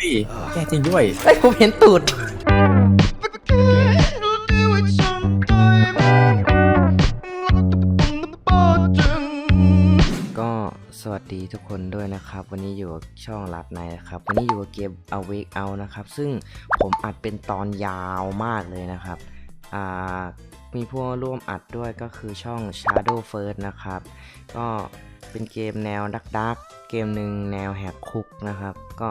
พี่แก้จริงด้วยไอ้ยผมเห็นตูด ก็สวัสดีทุกคนด้วยนะครับ วันนี้อยู่กับช่องลัดในนะครับ วันนี้อยู่กับเกม Awake Out นะครับ ซึ่งผมอัดเป็นตอนยาวมากเลยนะครับอ่ามีผู้ร่วมอัดด้วยก็คือช่อง Shadow First นะครับ ก็เป็นเกมแนวดักดักเกมหนึ่งแนวแหกคุกนะครับ ก็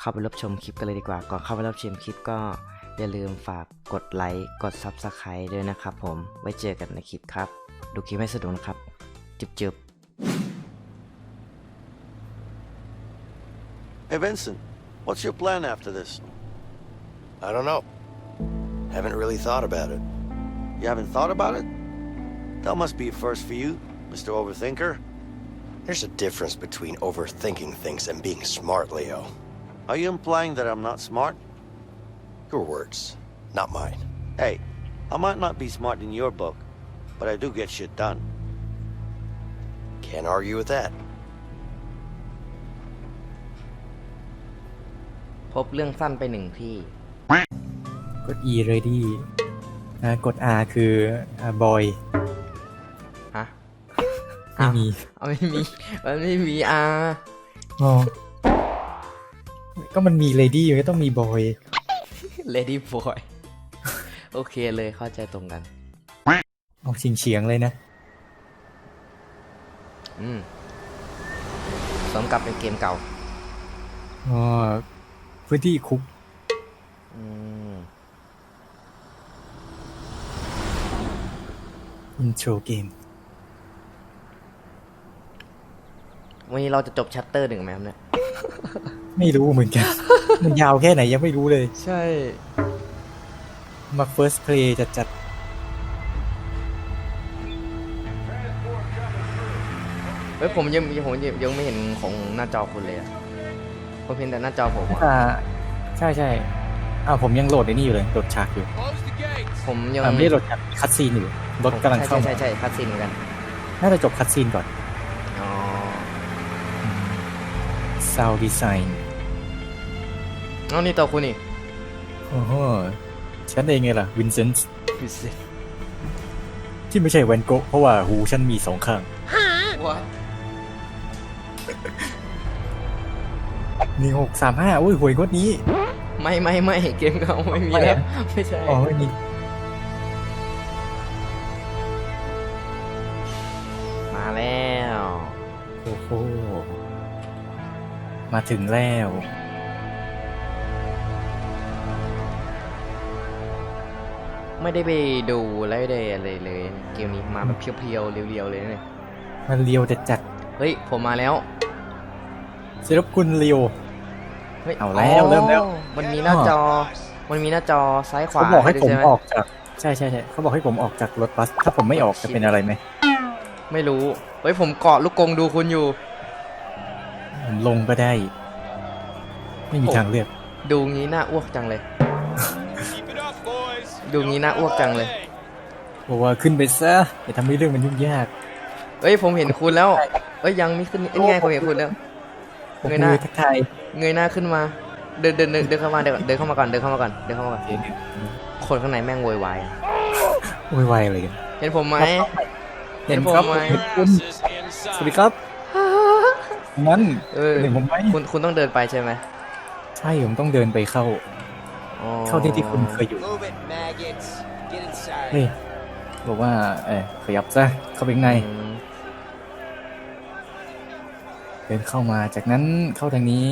เข้าไปรับชมคลิปกันเลยดีกว่า ก่อนเข้าไปรับชมคลิปก็อย่าลืมฝากกดไลค์กด Subscribe ด้วยนะครับผม ไว้เจอกันในคลิปครับ ดูคลิปให้สนุกนะครับ จุบๆ Hey, Vincent, what's your plan after this? I don't know. Haven't really thought about it. You haven't thought about it? That must be a first for you, Mr. Overthinker. There's a difference between overthinking things and being smart, Leo. Are you implying that I'm not smart? Your words, not mine. Hey, I might not be smart in your book, but I do get shit done. Can't argue with that. พบเรื่องสั้นไปหนึ่งที่ กด E ready อ่ากด R คืออ่า boy ฮะไม่มี เอาไม่มี มันไม่มีอ่าอ๋อ ก็มันมี lady มันก็ต้องมี boy Lady Boy โอเคเลยเข้าใจตรงกัน ออกเฉียงเฉียงๆเลยนะ อืมสมกับเป็นเกมเก่า อ๋อพื้นที่คุก อืม intro game วันนี้เราจะจบชัตเตอร์หนึ่งไหมครับเนี่ย ไม่รู้เหมือนกัน มันยาวแค่ไหนยังไม่รู้เลย ใช่ มา first play จัดจัดเฮ้ยผมยังผมยังยังไม่เห็นของหน้าจอคุณเลยอะผมเห็นแต่หน้าจอผมอะอ่าใช่ใช่อ้าวผมยังโหลดไอ้นี่อยู่เลยโหลดฉากอยู่ผมยังอ่าไม่ได้โหลดฉากคัดซีนอยู่รถกำลังเข้าใช่มาใช่ใช่คัดซีนเหมือนกัน น่าจะจบคัดซีนก่อน อ๋อ sound design เอานี่ตัวคุณนี่โอ้โหฉันเองไงล่ะ วินเซนต์ที่ไม่ใช่แวนโกะเพราะว่าหูฉันมีสองข้างว้าหนึ่งหกสามห้าอุ้ยหวยงวดนี้ ไม่ไม่ไม่เกมเขาไม่มีแล้วไม่ใช่อ๋อไม่มีมาแล้ว โอ้โห มาถึงแล้วไม่ได้ไปดูและไม่ได้อะไรเลย เกมนี้มาแบบเพียวๆเรียวๆเลยเนี่ยมันเลียวจัดจัดเฮ้ยผมมาแล้วๆเสร็จแล้วคุณเลียว เฮ้ยเอาแล้วเริ่มแล้ว มันมีหน้าจอ มันมีหน้าจอซ้ายขวาเขาบอกให้ผมด้วยช่ไออกจากใช่ใช่ใช่เขาบอกให้ผมออกจากรถบัส ถ้าผมไม่ออกจะเป็นอะไรไหมไม่รู้เฮ้ยผมเกาะลูกกงดูคุณอยู่ ผมลงก็ได้ ไม่มีโอ้ทางเลือก ดูงี้น่าอ้วกจังเลย ดูงี้น่าอ้วกจังเลยบอกว่าขึ้นไปซะอย่าทำให้เรื่องมันยุ่งยากเฮ้ยผมเห็นคุณแล้วเฮ้ยยังไม่ขึ้นเอ้ยไงผมเห็นคุณแล้ว ผมเงยหน้า มือทักทายเงยหน้าขึ้นมา เดินเดินเดินเดินเข้ามาเดินเดินเข้ามาก่อนเดินเข้ามาก่อนเดินเข้ามาก่อนคนข้างในแม่งโวยวายโวยวายอะไรกันเห็นผมไหม เห็นครับเห็นผมไหมเห็นคุณสวัสดีครับ งั้นเออเห็นผมไหมคุณคุณต้องเดินไปใช่ไหมใช่ผมต้องเดินไปเข้า อ๋อเข้าที่ที่คุณเคยอยู่ Move it, maggots. Get inside. เฮ้ยบอกว่าเออขยับซะเข้าไปข้างในอืมเดินเข้ามาจากนั้นเข้าทางนี้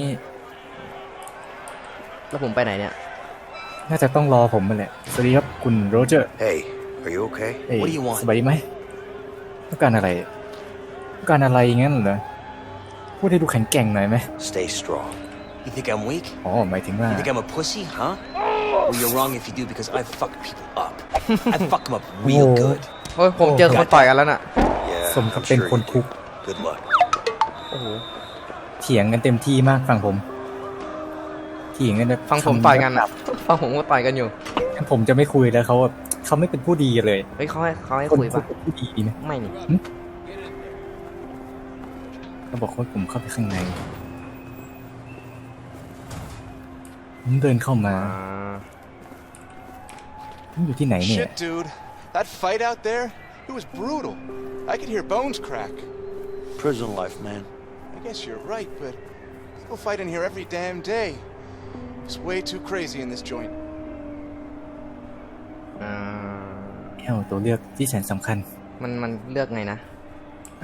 แล้วผมไปไหนเนี่ย น่าจะต้องรอผมมาแหละสวัสดีครับคุณโรเจอร์ Hey, are you okay? เอ้ย What do you ส want? บายดีไหมต้องการอะไรต้องการอะไรงั้นเหรอ พูดให้ดูแข็งแกร่งหน่อยไหม Stay strong. You think I'm weak? อ๋อหมายถึงว่า You think I'm a pussy, huh? Well, you're wrong if you do because I fuck people up. I fuck them up real Oh. good. โอ้ยผมเจอคนต่อยกันแล้วน่ะ Yeah, สมกับ I'm เป็น sure คน you คุก do. Good luck. โอ้โห เถียงกันเต็มที่มากฟังผมเถียงกันแบบฟังผมต่อยกันอะ ฟังผมก็ต่อยกันอยู่งั้นผมจะไม่คุยแล้วเขาแบบเขาไม่เป็นผู้ดีเลยเฮ้ยเขาให้เขาให้คนคุยคุปะกเป็นผู้ดีนะ ไม่นี่ เขาบอกว่าผมเข้าไปข้างใน ผมเดินเข้ามาอ่าผมอยู่ที่ไหนเนี่ย Shit, dude. That fight out there, it was brutal. I could hear bones crack. Prison life, man. I guess you're right, but people fight in here every damn day. It's way too crazy in this joint. อ่าแอลตัวเลือกที่แสนสำคัญ มันมันเลือกไงนะ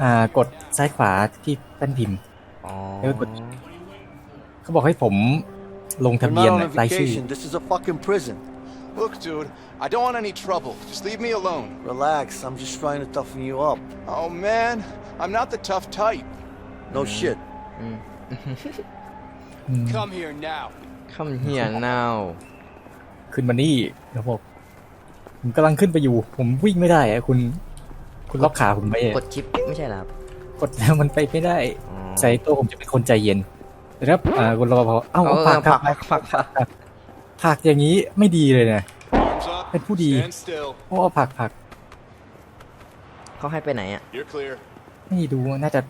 อ่ากดซ้ายขวาที่แป้นพิมพ์ อ๋อเออกด เขาบอกให้ผมลงทะ We're เบียน not on a รายชื่อ vacation. This is a fucking prison. Look, dude, I don't want any trouble. Just leave me alone. Relax. I'm just trying to toughen you up. Oh, man. I'm not the tough type. No shit. Come here now. คำเฮียนาวขึ้นมานี่เขาบอกผมกำลังขึ้นไปอยู่ ผมวิ่งไม่ได้อะคุณ คุณล็อกขาผมไปอะกดชิปไม่ใช่เหรอครับกดแล้วมันไปไม่ได้อ๋อใส่ตัวผมจะเป็นคนใจเย็นนะครับอ่าคุณรปภเอ้าเอเอาอผักครับผักผักผักผักอย่างนี้ไม่ดีเลยนะ Arms up. Hey, Pudi. Stand still. โอ้เอาผักผักเขาให้ไปไหนอะ You're clear. ไม่ดูน่าจะ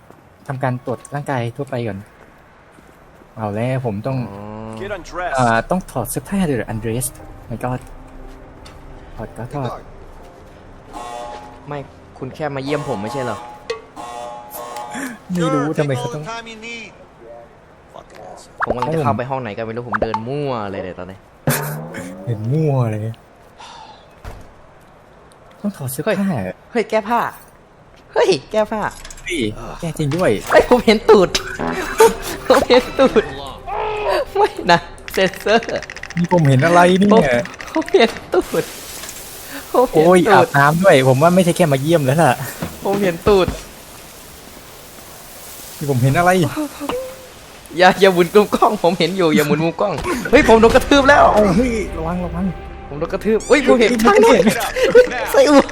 ทำการตรวจร่างกายทั่วไปก่อน เอาแล้วผมต้อง อ๋อ Get undressed. อ่าต้องถอดเสื้อผ้าเลยอันเดรสมันก็ถอดก็ถอด ไม่ คุณแค่มาเยี่ยมผมไม่ใช่เหรอ ไม่รู้ Sure, ทำไม take เขา all ต้อง the time you need. Fucking asshole. ผมกำลังจะเข้าไปห้องไหนกันไม่รู้ผมเดินมั่วเลยเดี๋ยวตอนนี้ เห็นมั่วเลย ต้องถอดเสื้อผ้าเฮ้ยแก้ผ้า เฮ้ยแก้ผ้าเฮ้ยแกจริงด้วย เฮ้ยผมเห็นตูด ผมเห็นตูด ไม่นะเซนเซอร์ นี่ผมเห็นอะไรเนี่ผมยผมเห็นตูด ผมเห็นโอ้ยตูอาดบน้ำด้วย ผมว่าไม่ใช่แค่มาเยี่ยมแล้วล่ะผมเห็นตูดนี่ผมเห็นอะไร อย่าอย่าหมุนมุมกล้อง ผมเห็นอยู่อย่าหมุนมุมกล้องเฮ้ยผมโดนกระทืบแล้ว เอาเฮ้ยระวังระวัง ผมโดนกระทืบเฮ้ยผมเห็นข้างนอก Get up. Now. ไส้อั่ว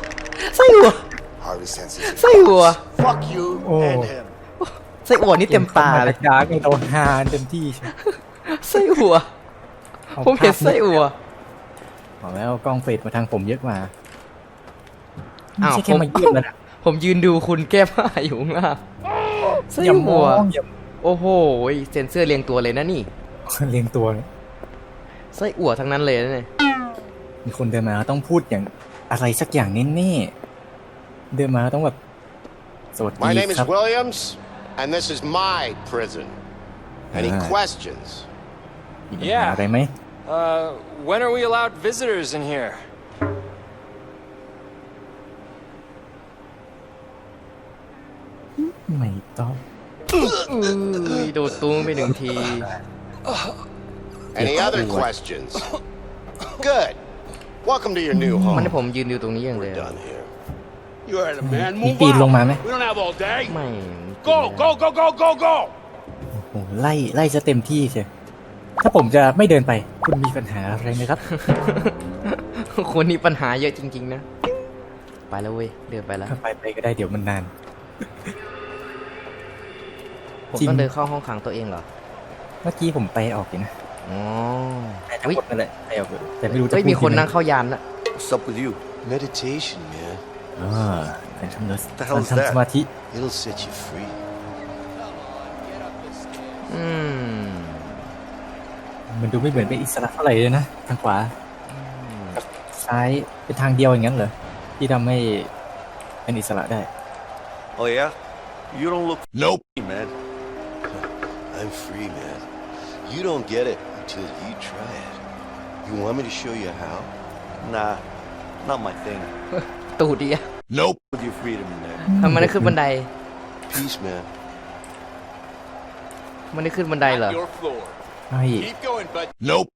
ไส้อั่ว Harvey senses. ไส้อั่ว Fuck you Oh. and him. ไส้อั่วนี่เต็มตาเลยดาร์กในโดนฮานเต็มที่ใช่ไส้อั่วอาผมเห็นไส้อั่ว เอาแล้วกล้องเฟดมาทางผมเยอะกว่าไม่อ้าวใช่แค่ผม มาเยี่ยมแล้วนะผมยืนดูคุณแก้ผ้าอยู่ข้างล่างไส้อย่ามออั่วงอย่าโอ้โหเซนเซอร์เรียงตัวเลยนะนี่เรียงตัวเลยไส้อั่วทั้งนั้นเลยนะเนี่ยมีคนเดินมาต้องพูดอย่างอะไรสักอย่างแน่ๆเดินมาต้องแบบสวัสดี My name is ครับ Williams, and this is my prison. Any Ah. questions? มีปัญหาอะไรไหม Uh, when are we allowed visitors in here? ไม่ต้อง อุ้ยโดดตุ้งไปหนึ่งที Any other questions? Good. Welcome to your new มัน home. ให้ผมยืนอยู่ตรงนี้อย่างเดียว Done here. You heard him, man. มีปีนลงมาไหม We don't have all day. ไม่ Go, go, go, go, go, go. โอ้โหไล่ไล่จะเต็มที่ใช่ ถ้าผมจะไม่เดินไปคุณมีปัญหาอะไรไหมครับ คนนี้ปัญหาเยอะจริง ๆ นะ ไปแล้วเว้ยเดินไปแล้ว ไปไปก็ได้เดี๋ยวมันนาน ผมจริง ต้องเดินเข้าห้องขังตัวเองเหรอ เมื่อกี้ผมไปออกอยู่นะอ๋อ แต่ทั้งอุ๊ยหมดนั่นแหละไปออกอยู่แต่ไม่รู้จะเฮ้ย พูดมีคนยังไงนั่งเข้ายานละ What's up with you? Meditation, man. อ่าการทำ the การ hell is ทำ that? สมาธิ It'll set you free. อืม มันดูไม่เหมือนเป็นอิสระเท่าไหร่เลยนะทางขวากับซ้ายเป็นทางเดียวอย่างนั้นเหรอที่ทำให้เป็นอิสระได้ Oh yeah? You don't look Nope. free, man. I'm free, man. You don't get it until you try it. You want me to show you how? Nah, not my thing. ตูดดีอะ Nope. With your freedom in there. ทำไมได้ขึ้นบันได Peace, man. มันได้ขึ้นบันไดเหรอ Your floor. ใช่ Keep going, bud. Nope.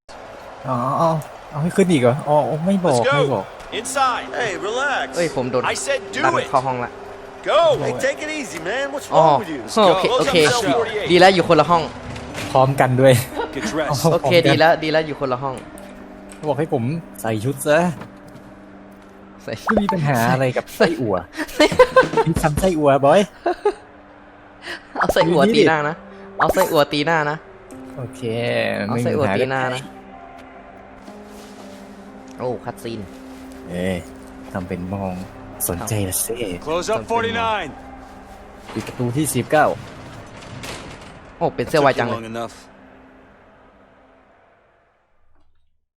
อ๋อเอาเอาให้ขึ้นอีกเหรออ๋อไม่บอก Let's go. ไม่บอก Inside. Hey, relax. เอ้ย ผมโดน I said do ดัน it. เข้าห้องละ Go. Hey, take it easy, man. What's อ๋อ wrong with you? โอเค โอเค Close up cell 48. ดีแล้วอยู่คนละห้อง พร้อมกันด้วย Get dressed. โอเค ดีแล้ว ดีแล้วอยู่คนละห้องบอกให้ผมใส่ชุดซะใส่ ไม่มีปัญหาอะไรกับไส้อั่วมีทำไส้อั่วบอย เอาไส้อั่วตีหน้านะ เอาไส้อั่วตีหน้านะ โอเคเอาไม่ไส้มีอั่วปัญหาตีหน้านะ โอ้คัดซีน เอ้ยทำเป็นมองสนใจละเซ่ Close up 49. ปิดประตูที่สิบเก้า โอ้ เป็นเสื้อวายจัง Took เล you ย long enough.